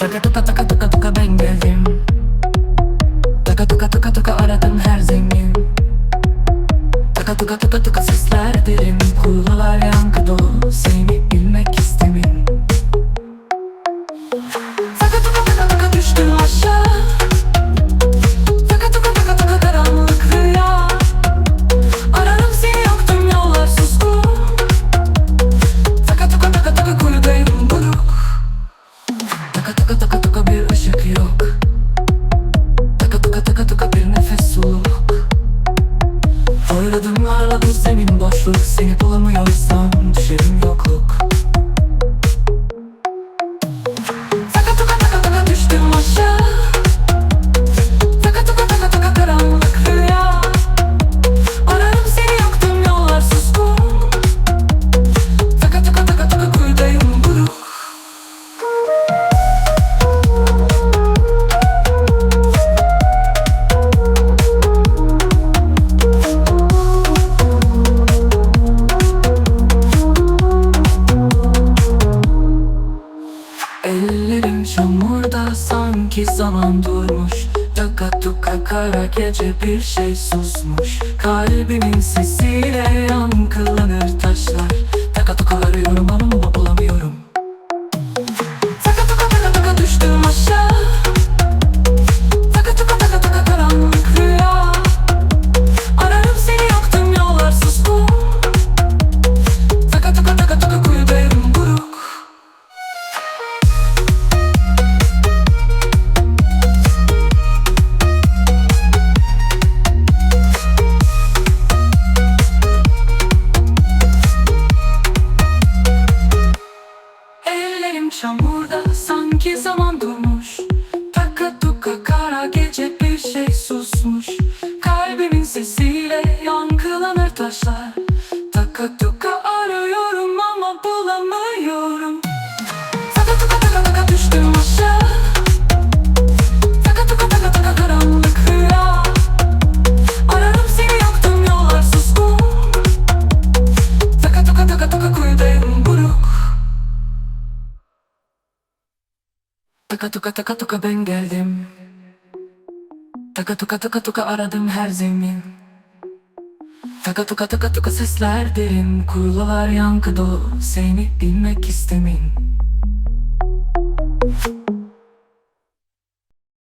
Taka tuka taka tuka tuka ben geldim Taka tuka tuka tuka aradım her zemin Taka tuka tuka tuka sesler derin Kulvalar yankı dolu seni bilmek istemin Taka tuka tuka tuka düştüm aşağı Oyladım ağladım zemin boşluk. Seni bulamıyorsam düşerim yokluk Ellerim çamurda sanki zaman durmuş. Taka tuka kara gece bir şey susmuş. Kalbimin sesiyle yankılanır taşlar çamurda sanki zaman durmuş. Taka tuka kara Taka tuka taka tuka ben geldim. Taka tuka taka tuka aradım her zemin. Taka tuka taka tuka sesler derin. Kurlalar yankı dolu. Seni bilmek istemin